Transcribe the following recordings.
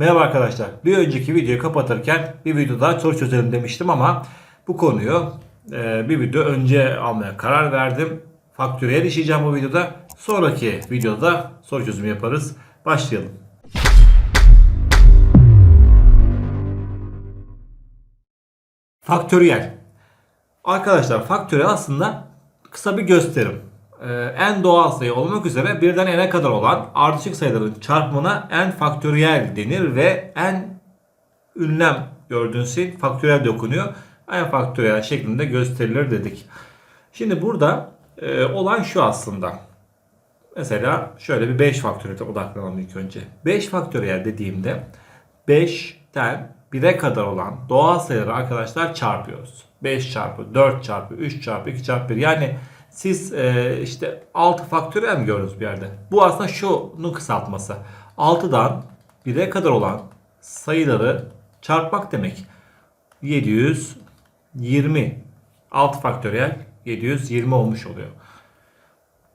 Merhaba arkadaşlar. Bir önceki videoyu kapatırken bir video daha soru çözelim demiştim ama bu konuyu e, bir video önce almaya karar verdim. Faktöriyel işleyeceğim bu videoda. Sonraki videoda soru çözümü yaparız. Başlayalım. Faktöriyel. Arkadaşlar faktöriyel aslında kısa bir gösterim. Ee, en doğal sayı olmak üzere birden n'e kadar olan ardışık sayıların çarpımına n faktöriyel denir ve n ünlem gördüğünüz şey faktöriyel dokunuyor. n faktöriyel şeklinde gösterilir dedik. Şimdi burada e, olan şu aslında. Mesela şöyle bir 5 faktöriyel odaklanalım ilk önce. 5 faktöriyel dediğimde 5'ten 1'e kadar olan doğal sayıları arkadaşlar çarpıyoruz. 5 çarpı 4 çarpı 3 çarpı 2 çarpı 1 yani siz e, işte 6 faktöriyel mi gördünüz bir yerde? Bu aslında şunun kısaltması. 6'dan 1'e kadar olan sayıları çarpmak demek. 720 6 faktöriyel 720 olmuş oluyor.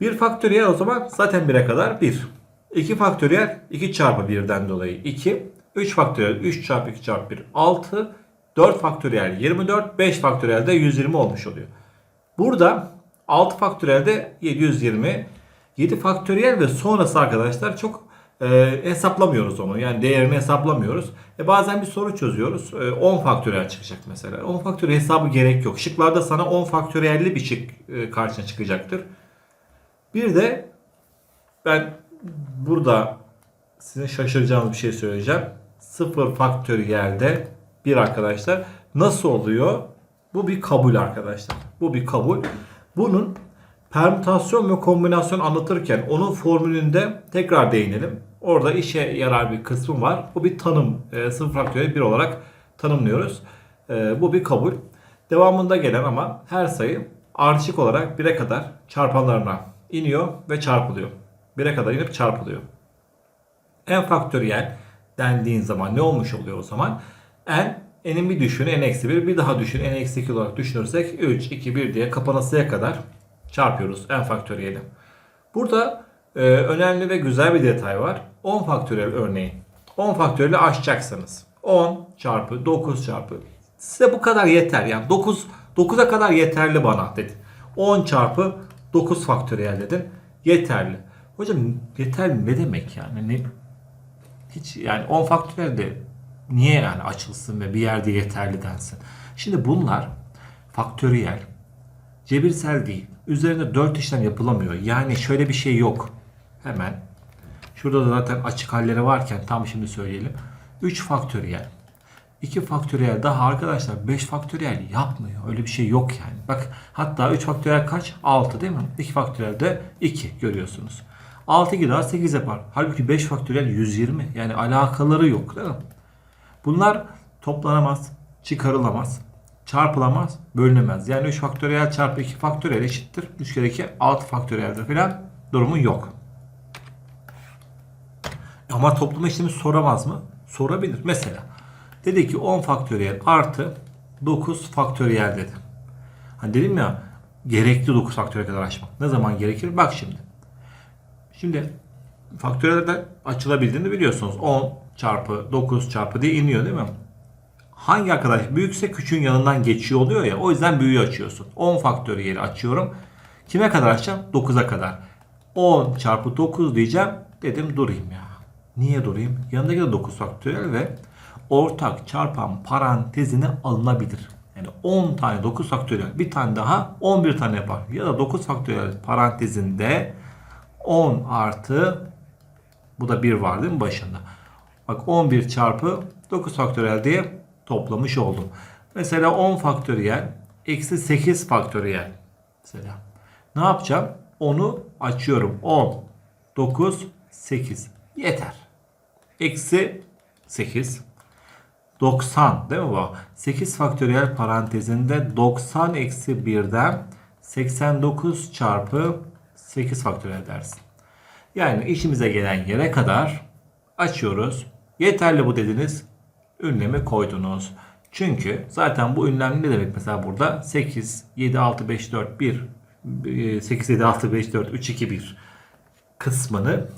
1 faktöriyel o zaman zaten 1'e kadar 1. 2 faktöriyel 2 çarpı 1'den dolayı 2. 3 faktöriyel 3 çarpı 2 çarpı 1 6. 4 faktöriyel 24. 5 faktöriyel de 120 olmuş oluyor. Burada 6 faktöriyel de 720. 7 faktöriyel ve sonrası arkadaşlar çok e, hesaplamıyoruz onu. Yani değerini hesaplamıyoruz. E, bazen bir soru çözüyoruz. E, 10 faktöriyel çıkacak mesela. 10 faktöriyel hesabı gerek yok. Şıklarda sana 10 faktöriyelli bir şık e, karşına çıkacaktır. Bir de ben burada sizin şaşıracağınız bir şey söyleyeceğim. 0 faktöriyelde bir arkadaşlar nasıl oluyor? Bu bir kabul arkadaşlar. Bu bir kabul. Bunun permütasyon ve kombinasyon anlatırken onun formülünde tekrar değinelim. Orada işe yarar bir kısmı var. Bu bir tanım. E, 0 faktöriyel 1 olarak tanımlıyoruz. E, bu bir kabul. Devamında gelen ama her sayı ardışık olarak 1'e kadar çarpanlarına iniyor ve çarpılıyor. 1'e kadar inip çarpılıyor. n faktöriyel dendiğin zaman ne olmuş oluyor o zaman? n n'in bir düşünü n eksi 1 bir daha düşün n eksi 2 olarak düşünürsek 3 2 1 diye kapanasıya kadar çarpıyoruz n faktöriyeli. Burada e, önemli ve güzel bir detay var. 10 faktöriyel örneğin. 10 faktöriyeli aşacaksınız. 10 çarpı 9 çarpı. Size bu kadar yeter. Yani 9 9'a kadar yeterli bana dedi. 10 çarpı 9 faktöriyel dedin. Yeterli. Hocam yeterli ne demek yani? Ne, hiç yani 10 faktöriyel de niye yani açılsın ve bir yerde yeterli densin? Şimdi bunlar faktöriyel cebirsel değil. Üzerinde 4 işlem yapılamıyor. Yani şöyle bir şey yok. Hemen şurada da zaten açık halleri varken tam şimdi söyleyelim. 3 faktöriyel 2 faktöriyel daha arkadaşlar 5 faktöriyel yapmıyor. Öyle bir şey yok yani. Bak hatta 3 faktöriyel kaç? 6 değil mi? 2 faktöriyel de 2 görüyorsunuz. 6 2 daha 8 yapar. Halbuki 5 faktöriyel 120. Yani alakaları yok değil mi? Bunlar toplanamaz, çıkarılamaz, çarpılamaz, bölünemez. Yani 3 faktöriyel çarpı 2 faktöriyel eşittir. 3 kere 2 6 faktöriyeldir falan durumun yok. Ama toplama işlemi soramaz mı? Sorabilir. Mesela dedi ki 10 faktöriyel artı 9 faktöriyel dedi. Hani dedim ya gerekli 9 faktöriyel kadar açmak. Ne zaman gerekir? Bak şimdi. Şimdi faktöriyelerden açılabildiğini biliyorsunuz. 10 çarpı 9 çarpı diye iniyor değil mi? Hangi arkadaş büyükse küçüğün yanından geçiyor oluyor ya. O yüzden büyüğü açıyorsun. 10 faktöriyeli açıyorum. Kime kadar açacağım? 9'a kadar. 10 çarpı 9 diyeceğim. Dedim durayım ya. Niye durayım? Yanındaki de 9 faktöriyel ve ortak çarpan parantezine alınabilir. Yani 10 tane 9 faktöriyel bir tane daha 11 tane yapar. Ya da 9 faktöriyel parantezinde 10 artı bu da 1 var değil mi başında? Bak 11 çarpı 9 faktöriyel diye toplamış oldum. Mesela 10 faktöriyel eksi 8 faktöriyel. Mesela ne yapacağım? Onu açıyorum. 10, 9, 8. Yeter. Eksi 8. 90 değil mi bu? 8 faktöriyel parantezinde 90 eksi 1'den 89 çarpı 8 faktöriyel dersin. Yani işimize gelen yere kadar açıyoruz. Yeterli bu dediniz. Ünlemi koydunuz. Çünkü zaten bu ünlem ne demek mesela burada? 8, 7, 6, 5, 4, 1, 8, 7, 6, 5, 4, 3, 2, 1 kısmını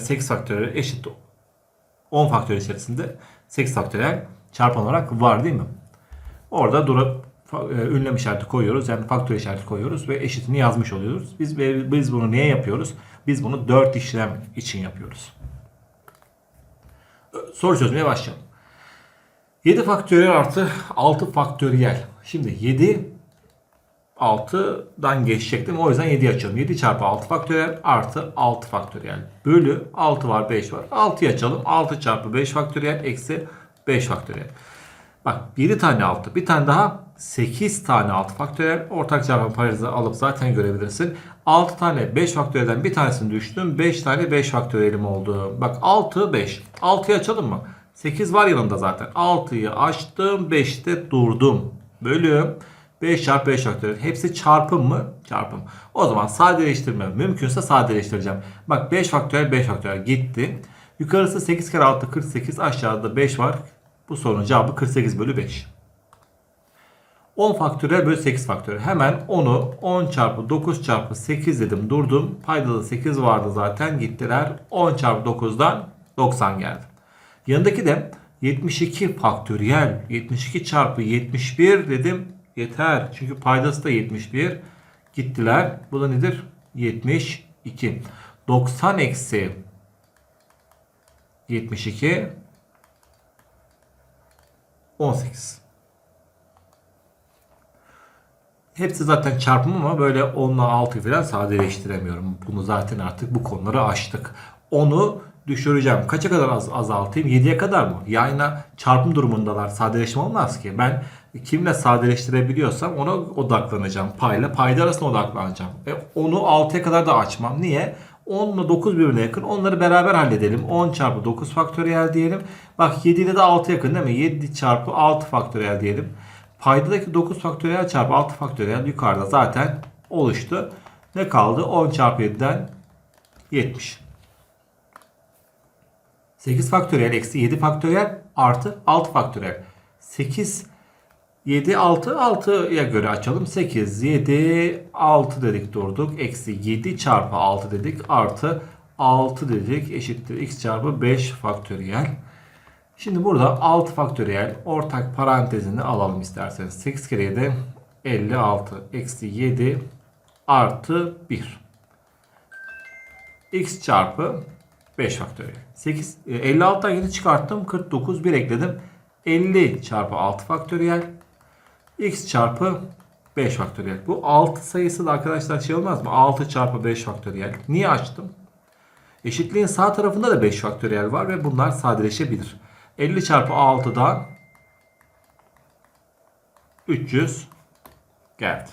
8 faktöriyel eşit 10 faktöriyel içerisinde 8 faktöriyel çarpan olarak var değil mi? Orada durup e, ünlem işareti koyuyoruz. Yani faktör işareti koyuyoruz ve eşitini yazmış oluyoruz. Biz biz bunu niye yapıyoruz? Biz bunu 4 işlem için yapıyoruz. Soru çözmeye başlayalım. 7 faktöriyel artı 6 faktöriyel. Şimdi 7 6'dan geçecektim. O yüzden 7'yi açalım. 7 çarpı 6 faktöriyel artı 6 faktöriyel. Bölü 6 var 5 var. 6'yı açalım. 6 çarpı 5 faktöriyel eksi 5 faktöriyel. Bak 7 tane 6. Bir tane daha 8 tane 6 faktöriyel. Ortak çarpım parantezi alıp zaten görebilirsin. 6 tane 5 faktöriyelden bir tanesini düştüm. 5 tane 5 faktöriyelim oldu. Bak 6 5. 6'yı açalım mı? 8 var yanında zaten. 6'yı açtım. 5'te durdum. Bölüm 5 çarpı 5 faktöriyel. Hepsi çarpım mı? Çarpım. O zaman sadeleştirme. Mümkünse sadeleştireceğim. Bak 5 faktöriyel 5 faktöriyel gitti. Yukarısı 8 kere 6 48. Aşağıda 5 var. Bu sorunun cevabı 48 bölü 5. 10 faktöriyel bölü 8 faktöriyel. Hemen 10'u 10 çarpı 9 çarpı 8 dedim durdum. Paydada 8 vardı zaten gittiler. 10 çarpı 9'dan 90 geldi. Yanındaki de 72 faktöriyel. 72 çarpı 71 dedim. Yeter. Çünkü paydası da 71. Gittiler. Bu da nedir? 72. 90 eksi 72 18. Hepsi zaten çarpım ama böyle 10 ile 6 falan sadeleştiremiyorum. Bunu zaten artık bu konuları açtık. 10'u düşüreceğim. Kaça kadar az, azaltayım? 7'ye kadar mı? Yayına çarpım durumundalar. Sadeleşme olmaz ki. Ben kimle sadeleştirebiliyorsam ona odaklanacağım. Payla payda arasında odaklanacağım. E, onu 6'ya kadar da açmam. Niye? 10 ile 9 birbirine yakın. Onları beraber halledelim. 10 çarpı 9 faktöriyel diyelim. Bak 7 ile de 6 yakın değil mi? 7 çarpı 6 faktöriyel diyelim. Paydadaki 9 faktöriyel çarpı 6 faktöriyel yukarıda zaten oluştu. Ne kaldı? 10 çarpı 7'den 70. 8 faktöriyel eksi 7 faktöriyel artı 6 faktöriyel. 8 7 6 6'ya göre açalım. 8 7 6 dedik durduk. Eksi 7 çarpı 6 dedik. Artı 6 dedik. Eşittir x çarpı 5 faktöriyel. Şimdi burada 6 faktöriyel ortak parantezini alalım isterseniz. 8 kere 7 56 eksi 7 artı 1. x çarpı 5 faktöriyel. 8, e, 56'dan 7 çıkarttım. 49 1 ekledim. 50 çarpı 6 faktöriyel. x çarpı 5 faktöriyel. Bu 6 sayısı da arkadaşlar şey olmaz mı? 6 çarpı 5 faktöriyel. Niye açtım? Eşitliğin sağ tarafında da 5 faktöriyel var ve bunlar sadeleşebilir. 50 çarpı 6'dan 300 geldi.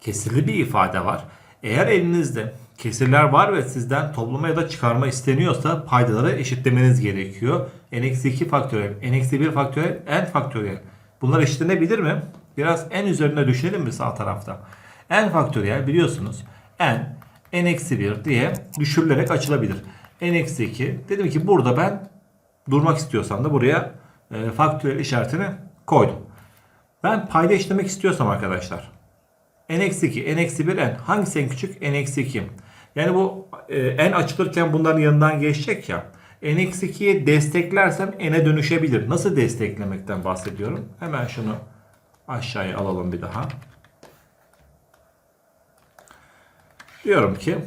Kesirli bir ifade var. Eğer elinizde kesirler var ve sizden toplama ya da çıkarma isteniyorsa paydaları eşitlemeniz gerekiyor. n-2 faktöriyel, n-1 faktöriyel, n faktöriyel. Bunlar eşitlenebilir mi? Biraz n üzerine düşünelim mi sağ tarafta? n faktöriyel biliyorsunuz n n-1 diye düşürülerek açılabilir. n-2 dedim ki burada ben durmak istiyorsam da buraya e, faktöriyel işaretini koydum. Ben payda işlemek istiyorsam arkadaşlar n-2, n-1, n hangisi en küçük? n-2. Yani bu e, n açılırken bunların yanından geçecek ya. n-2'yi desteklersem n'e dönüşebilir. Nasıl desteklemekten bahsediyorum? Hemen şunu aşağıya alalım bir daha. Diyorum ki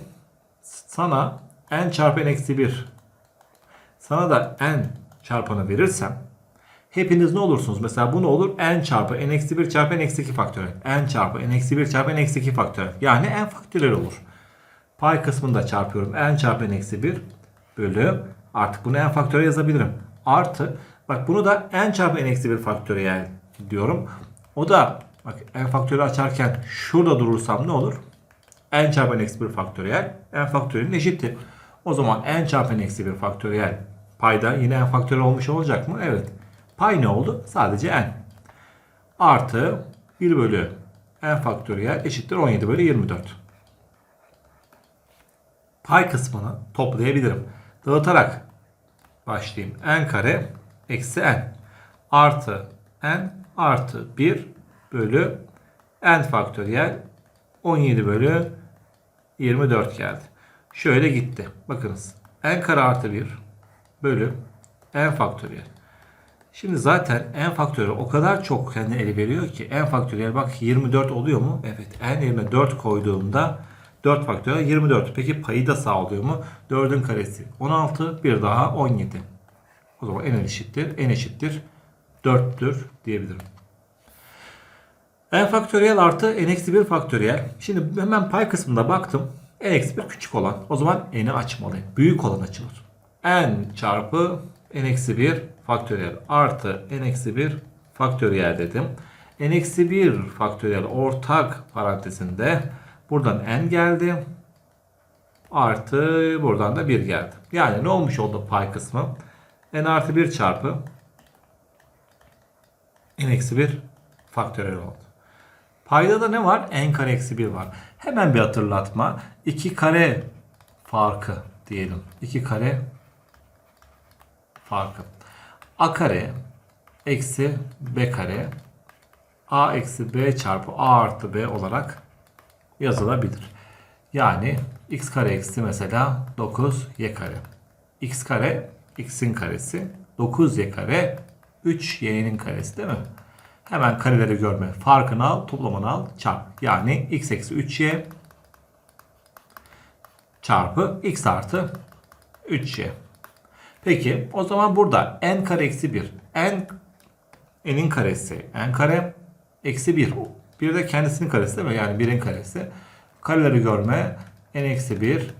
sana n çarpı n-1 sana da n çarpanı verirsem hepiniz ne olursunuz? Mesela bu ne olur? n çarpı n-1 çarpı n-2 faktörel. n çarpı n-1 çarpı n-2 faktörel. Yani n faktörel olur. Pay kısmını da çarpıyorum. n çarpı n-1 bölü artık bunu n faktörel yazabilirim. Artı bak bunu da n çarpı n-1 faktöriyel diyorum. O da bak n faktöriyel açarken şurada durursam ne olur? n çarpı n-1 faktöriyel n faktöriyelin eşittir. O zaman n çarpı n-1 faktöriyel payda yine n faktöriyel olmuş olacak mı? Evet. Pay ne oldu? Sadece n. Artı 1 bölü n faktöriyel eşittir 17 bölü 24. Pay kısmını toplayabilirim. Dağıtarak başlayayım. n kare eksi n artı n artı 1 bölü n faktöriyel 17 bölü 24 geldi. Şöyle gitti. Bakınız. n kare artı 1 bölü n faktöriyel. Şimdi zaten n faktöriyel o kadar çok kendine ele veriyor ki n faktöriyel bak 24 oluyor mu? Evet n yerine 4 koyduğumda 4 faktöriyel 24. Peki payı da sağlıyor mu? 4'ün karesi 16 bir daha 17. O zaman n eşittir n eşittir 4'tür diyebilirim. n faktöriyel artı n eksi 1 faktöriyel. Şimdi hemen pay kısmında baktım. n eksi 1 küçük olan. O zaman n'i açmalıyım. Büyük olan açılır. N çarpı n eksi 1 faktöriyel artı n eksi 1 faktöriyel dedim. n eksi 1 faktöriyel ortak parantezinde buradan n geldi. Artı buradan da 1 geldi. Yani ne olmuş oldu pay kısmı? n artı 1 çarpı n eksi 1 faktöriyel oldu. Payda da ne var? n kare eksi 1 var. Hemen bir hatırlatma. 2 kare farkı diyelim. 2 kare farkı. a kare eksi b kare a eksi b çarpı a artı b olarak yazılabilir. Yani x kare eksi mesela 9y kare. x kare x'in karesi 9y kare 3y'nin karesi değil mi? Hemen kareleri görme. Farkını al, toplamını al, çarp. Yani x eksi 3y çarpı x artı 3y. Peki o zaman burada n kare eksi 1. n n'in karesi n kare eksi 1. Bir de kendisinin karesi değil mi? Yani 1'in karesi. Kareleri görme n eksi 1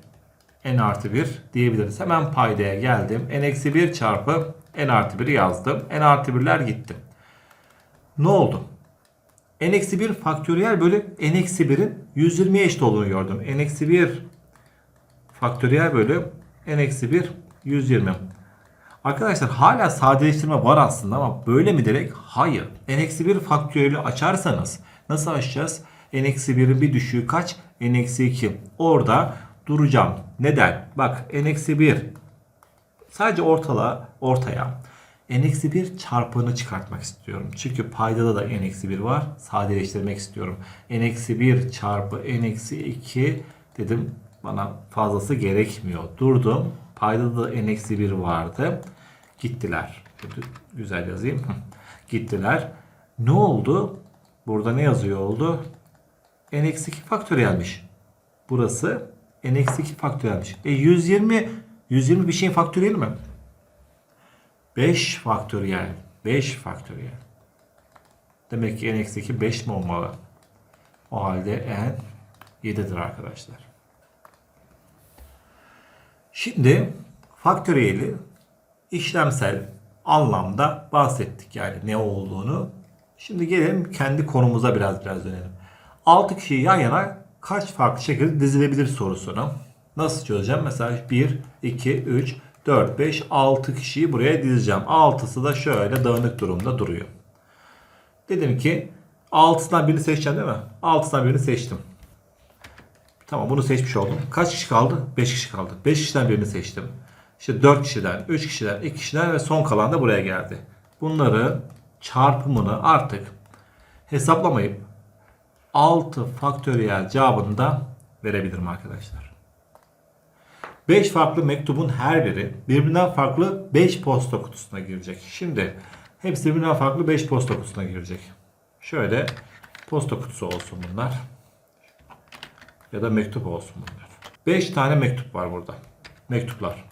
n artı 1 diyebiliriz. Hemen paydaya geldim. n eksi 1 çarpı n artı 1'i yazdım. n artı 1'ler gitti. Ne oldu? n eksi 1 faktöriyel bölü n eksi 1'in 120'ye eşit olduğunu gördüm. n eksi 1 faktöriyel bölü n eksi 1 120. Arkadaşlar hala sadeleştirme var aslında ama böyle mi direkt? Hayır. n eksi 1 faktöriyeli açarsanız nasıl açacağız? n eksi 1'in bir düşüğü kaç? n eksi 2. Orada duracağım. Neden? Bak n eksi 1 sadece ortala ortaya n-1 çarpanı çıkartmak istiyorum. Çünkü paydada da n-1 var. Sadeleştirmek istiyorum. n-1 çarpı n-2 dedim bana fazlası gerekmiyor. Durdum. Paydada da n-1 vardı. Gittiler. Güzel yazayım. Gittiler. Ne oldu? Burada ne yazıyor oldu? n-2 faktöriyelmiş. Burası n-2 faktöriyelmiş. E 120 120 bir şeyin faktöriyeli mi? 5 faktöriyel. 5 faktöriyel. Demek ki n eksi 2 5 mi olmalı? O halde n 7'dir arkadaşlar. Şimdi faktöriyeli işlemsel anlamda bahsettik yani ne olduğunu. Şimdi gelelim kendi konumuza biraz biraz dönelim. 6 kişiyi yan yana kaç farklı şekilde dizilebilir sorusunu. Nasıl çözeceğim? Mesela 1, 2, 3, 4, 5, 6 kişiyi buraya dizeceğim. 6'sı da şöyle dağınık durumda duruyor. Dedim ki 6'sından birini seçeceğim değil mi? 6'sından birini seçtim. Tamam bunu seçmiş oldum. Kaç kişi kaldı? 5 kişi kaldı. 5 kişiden birini seçtim. İşte 4 kişiden, 3 kişiden, 2 kişiden ve son kalan da buraya geldi. Bunları çarpımını artık hesaplamayıp 6 faktöriyel cevabını da verebilirim arkadaşlar. 5 farklı mektubun her biri birbirinden farklı 5 posta kutusuna girecek. Şimdi hepsi birbirinden farklı 5 posta kutusuna girecek. Şöyle posta kutusu olsun bunlar. Ya da mektup olsun bunlar. 5 tane mektup var burada. Mektuplar.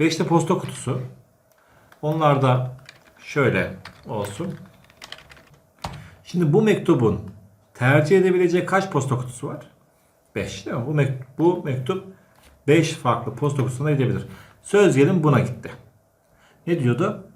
5 de posta kutusu. Onlar da şöyle olsun. Şimdi bu mektubun tercih edebileceği kaç posta kutusu var? 5 değil mi? Bu, mek- bu mektup 5 farklı posta kutusuna gidebilir. Söz gelin buna gitti. Ne diyordu?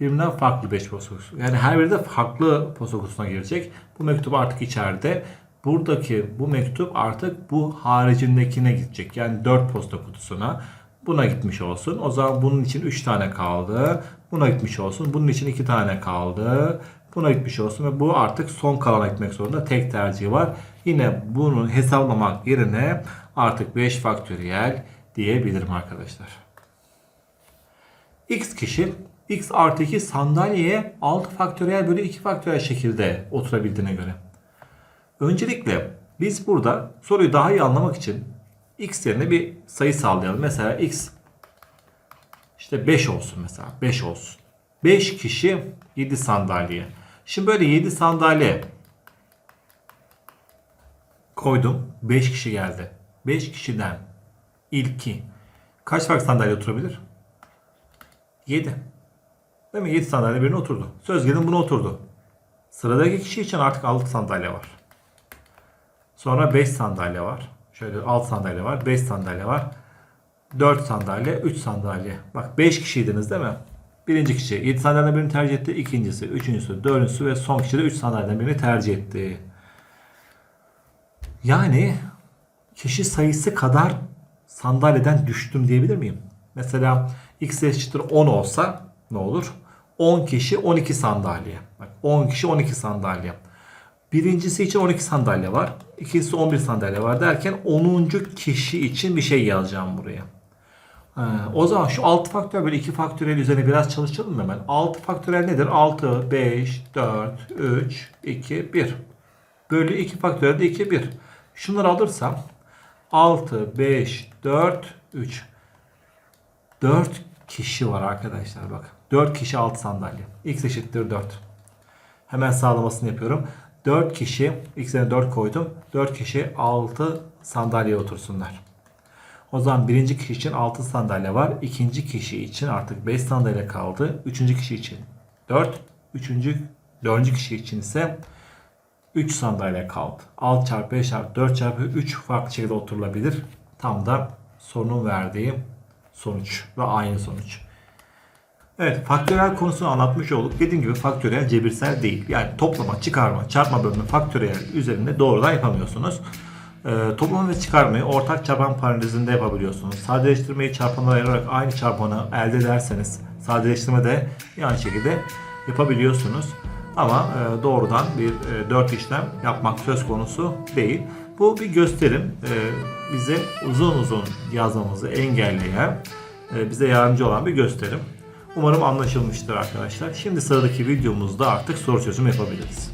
Birbirinden farklı 5 posta kutusu. Yani her biri de farklı posta kutusuna girecek. Bu mektup artık içeride. Buradaki bu mektup artık bu haricindekine gidecek. Yani 4 posta kutusuna. Buna gitmiş olsun. O zaman bunun için 3 tane kaldı. Buna gitmiş olsun. Bunun için 2 tane kaldı. Buna gitmiş olsun ve bu artık son kalana gitmek zorunda. Tek tercihi var. Yine bunu hesaplamak yerine artık 5 faktöriyel diyebilirim arkadaşlar. X kişi X artı 2 sandalyeye 6 faktöriyel bölü 2 faktöriyel şekilde oturabildiğine göre. Öncelikle biz burada soruyu daha iyi anlamak için X yerine bir sayı sağlayalım. Mesela X işte İşte 5 olsun mesela. 5 olsun. 5 kişi 7 sandalye. Şimdi böyle 7 sandalye koydum. 5 kişi geldi. 5 kişiden ilki kaç farklı sandalye oturabilir? 7. Değil mi? 7 sandalye birine oturdu. Söz gelin buna oturdu. Sıradaki kişi için artık 6 sandalye var. Sonra 5 sandalye var. Şöyle 6 sandalye var. 5 sandalye var. 4 sandalye, 3 sandalye. Bak 5 kişiydiniz değil mi? Birinci kişi 7 sandalyeden birini tercih etti. İkincisi, üçüncüsü, dördüncüsü ve son kişi de 3 sandalyeden birini tercih etti. Yani kişi sayısı kadar sandalyeden düştüm diyebilir miyim? Mesela x eşittir 10 olsa ne olur? 10 kişi 12 sandalye. Bak 10 kişi 12 sandalye. Birincisi için 12 sandalye var. İkincisi 11 sandalye var derken 10. kişi için bir şey yazacağım buraya. Ha, o zaman şu 6 faktörel böyle 2 faktörel üzerine biraz çalışalım hemen? 6 faktörel nedir? 6, 5, 4, 3, 2, 1. Bölü 2 faktörel de 2, 1. Şunları alırsam 6, 5, 4, 3. 4 kişi var arkadaşlar bak. 4 kişi 6 sandalye. X eşittir 4. Hemen sağlamasını yapıyorum. 4 kişi, x'e 4 koydum. 4 kişi 6 sandalyeye otursunlar. O zaman birinci kişi için 6 sandalye var. İkinci kişi için artık 5 sandalye kaldı. Üçüncü kişi için 4. Üçüncü, dördüncü kişi için ise 3 sandalye kaldı. 6 çarpı 5 çarpı 4 çarpı 3 farklı şekilde oturulabilir. Tam da sorunun verdiği sonuç ve aynı sonuç. Evet faktörel konusunu anlatmış olduk. Dediğim gibi faktörel cebirsel değil. Yani toplama, çıkarma, çarpma bölme faktörel üzerinde doğrudan yapamıyorsunuz. Ee, toplama ve çıkarmayı ortak çarpan parantezinde yapabiliyorsunuz. Sadeleştirmeyi çarpanlara ayırarak aynı çarpanı elde ederseniz sadeleştirme de aynı şekilde yapabiliyorsunuz. Ama e, doğrudan bir e, 4 işlem yapmak söz konusu değil. Bu bir gösterim. E, bize uzun uzun yazmamızı engelleyen, e, bize yardımcı olan bir gösterim. Umarım anlaşılmıştır arkadaşlar. Şimdi sıradaki videomuzda artık soru çözüm yapabiliriz.